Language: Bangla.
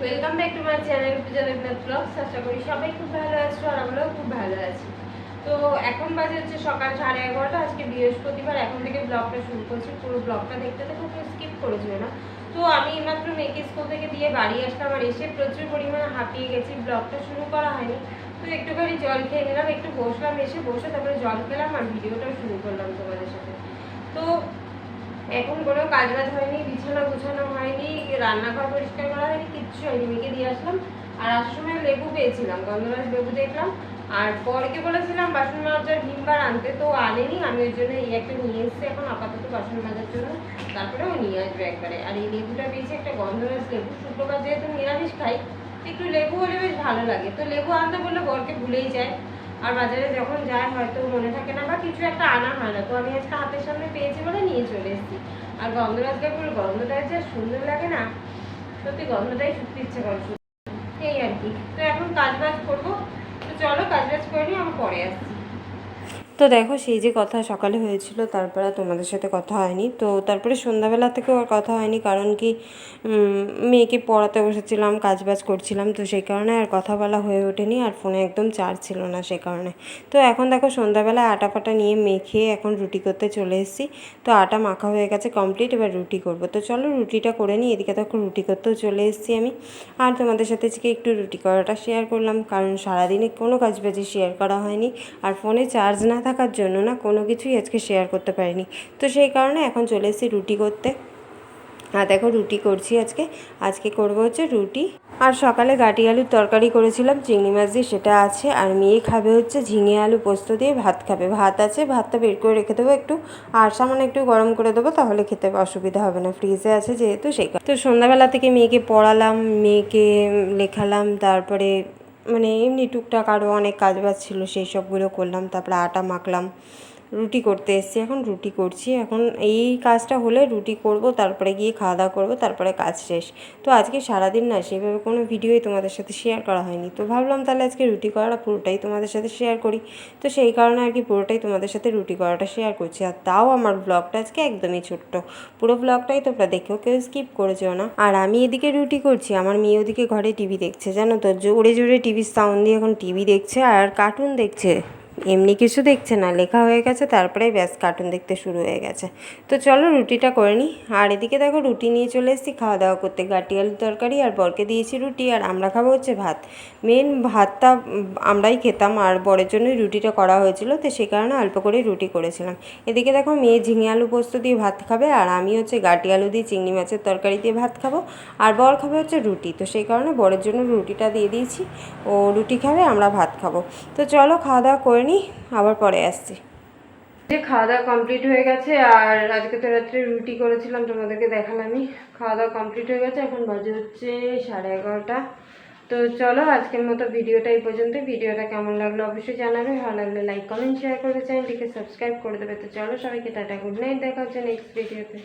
Welcome back to my channel Puja Debnath vlogs আশা করি সবাই খুব ভালো আছো আর আমরাও খুব ভালো আছি। তো এখন বাজে হচ্ছে সকাল সাড়ে এগারোটা, আজকে বৃহস্পতিবার। এখন থেকে ব্লগটা শুরু করছি। পুরো ব্লগটা দেখতে দেখো কেউ স্কিপ করেছিল না। তো আমি মাত্র মেয়েকে স্কুল থেকে দিয়ে বাড়ি আসলাম আর এসে প্রচুর পরিমাণে হাঁপিয়ে গেছি। ব্লগটা শুরু করা হয়নি। তো একটুখানি জল খেয়ে নিলাম, একটু বসলাম, এসে বসে তারপরে জল খেলাম আর ভিডিওটাও শুরু করলাম তোমাদের সাথে। তো এখন কোনো কাজ বাজ হয়নি, বিছানা গুছানো হয়নি, রান্নাঘর পরিষ্কার করা হয়নি, কিচ্ছু হয়নি, মেয়েকে দিয়ে আসলাম। আর আসার সময় লেবু পেয়েছিলাম, গন্ধরাজ লেবু দেখলাম। আর পরকে বলেছিলাম, বাসন মাজার ভিমবার আনতে, তো আনেনি, আমি ওই জন্য এই একটা নিয়ে এসেছি এখন আপাতত বাসন মাজার জন্য। তারপরে ও নিয়ে আসবে একবারে। আর এই লেবুটা পেয়েছি একটা গন্ধরাজ লেবু শুক্রবার যেহেতু নিরামিষ খাই, একটু লেবু হলে বেশ ভালো লাগে। তো লেবু আনতে বললে বরকে ভুলেই যায়। আর বাজারে যখন যায়, হয়তো মনে থাকে না, বা কিছু একটা আনা হয় না। তো আমি আজকে হাতের সামনে পেয়েছি বলে নিয়ে চলে এসেছি। আর গন্ধরাজ লেবুর গন্ধটা যা সুন্দর লাগে না, সত্যি গন্ধটাই সত্যি ইচ্ছে করে। এই আর কি। তো এখন কাজ বাজ করব। তো চলো কাজ বাজ করে নিয়ে আমি পরে আসছি। তো দেখো সেই যে কথা সকালে হয়েছিল, তারপরে তোমাদের সাথে কথা হয়নি। তো তারপরে সন্ধ্যাবেলা থেকেও আর কথা হয়নি, কারণ কি মেয়েকে পড়াতে বসেছিলাম কাজ বাজ করছিলাম, তো সেই কারণে আর কথা বলা হয়ে ওঠেনি, আর ফোনে একদম চার্জ ছিল না সে কারণে। তো এখন দেখো সন্ধ্যাবেলায় আটা ফাটা নিয়ে মেখে এখন রুটি করতে চলে এসেছি। তো আটা মাখা হয়ে গেছে কমপ্লিট এবার রুটি করব। তো চলো রুটিটা করে নিই, এদিকে দেখো রুটি করতেও চলে এসেছি আমি। আর তোমাদের সাথে আজকে একটু রুটি করাটা শেয়ার করলাম, কারণ সারাদিনে কোনো কাজ বাজে শেয়ার করা হয়নি, আর ফোনে চার্জ না থাকার জন্য না কোনো কিছুই আজকে শেয়ার করতে পারিনি। তো সেই কারণে এখন চলে এসেছি রুটি করতে। আর দেখো রুটি করছি আজকে। আজকে করব হচ্ছে রুটি। আর সকালে গাটি আলুর তরকারি করেছিলাম, চিংড়ি মাছ দিয়ে সেটা আছে। আর মেয়ে খাবে হচ্ছে ঝিঙে আলু পোস্ত দিয়ে ভাত খাবে। ভাত আছে, ভাতটা বের করে রেখে দেবো একটু। আর সামান্য একটু গরম করে দেবো, তাহলে খেতে অসুবিধা হবে না। ফ্রিজে আছে যেহেতু, সেই তো সন্ধ্যাবেলা থেকে মেয়েকে পড়ালাম, মেয়েকে লেখালাম, তারপরে মানে এমনি টুকটাক আরও অনেক কাজ বাজ ছিল সেই সবগুলো করলাম তারপরে আটা মাখলাম। রুটি করতে এসেছি, এখন রুটি করছি। এখন এই কাজটা হলে রুটি করব, তারপরে গিয়ে খাওয়া দাওয়া করব, তারপরে কাজ শেষ। তো আজকে সারাদিন না সেভাবে কোনো ভিডিওই তোমাদের সাথে শেয়ার করা হয়নি। তো ভাবলাম তাহলে আজকে রুটি করাটা পুরোটাই তোমাদের সাথে শেয়ার করি। তো সেই কারণে আর কি পুরোটাই তোমাদের সাথে রুটি করাটা শেয়ার করছি। আর তাও আমার ব্লগটা আজকে একদমই ছোট্ট। পুরো ব্লগটাই তোমরা দেখেও কেউ স্কিপ করেছ না। আর আমি এদিকে রুটি করছি, আমার মেয়ে ওদিকে ঘরে টিভি দেখছে, জানো তো? জোরে জোরে টিভির সাউন্ড দিয়ে এখন টিভি দেখছে আর কার্টুন দেখছে। এমনি কিছু দেখছে না, লেখা হয়ে গেছে তারপরে ব্যাস কার্টুন দেখতে শুরু হয়ে গেছে। তো চলো রুটিটা করে নিই। আর এদিকে দেখো রুটি নিয়ে চলে এসেছি খাওয়া দাওয়া করতে। গাটি আলুর তরকারি আর বরকে দিয়েছি রুটি, আর আমরা খাব হচ্ছে ভাত। মেন ভাতটা আমরাই খেতাম, আর বরের জন্যই রুটিটা করা হয়েছিল, তো সেই কারণে অল্প করেই রুটি করেছিলাম। এদিকে দেখো মেয়ে ঝিঙে আলু পোস্ত দিয়ে ভাত খাবে, আর আমি হচ্ছে গাটি আলু দিয়ে চিংড়ি মাছের তরকারি দিয়ে ভাত খাব, আর বর খাবে হচ্ছে রুটি। তো সেই কারণে বরের জন্য রুটিটা দিয়ে দিয়েছি। ও রুটি খাবে, আমরা ভাত খাব। তো চলো খাওয়া দাওয়া করে নিই আবার পরে আসছি। যে খাওয়া দাওয়া কমপ্লিট হয়ে গেছে, আর আজকে তো রাত্রে রুটি করেছিলাম, তোমাদেরকে দেখালামই। খাওয়া দাওয়া কমপ্লিট হয়ে গেছে, এখন বাজে হচ্ছে সাড়ে এগারোটা। তো চলো, আজকের মতো ভিডিওটা এই পর্যন্ত। ভিডিওটা কেমন লাগল অবশ্যই জানাবে। ভালো লাগলে লাইক কমেন্ট শেয়ার করবে, চ্যানেলটিকে সাবস্ক্রাইব করে দেবে। তো চলো সবাইকে টাটা গুড নাইট দেখা হচ্ছে নেক্সট ভিডিওতে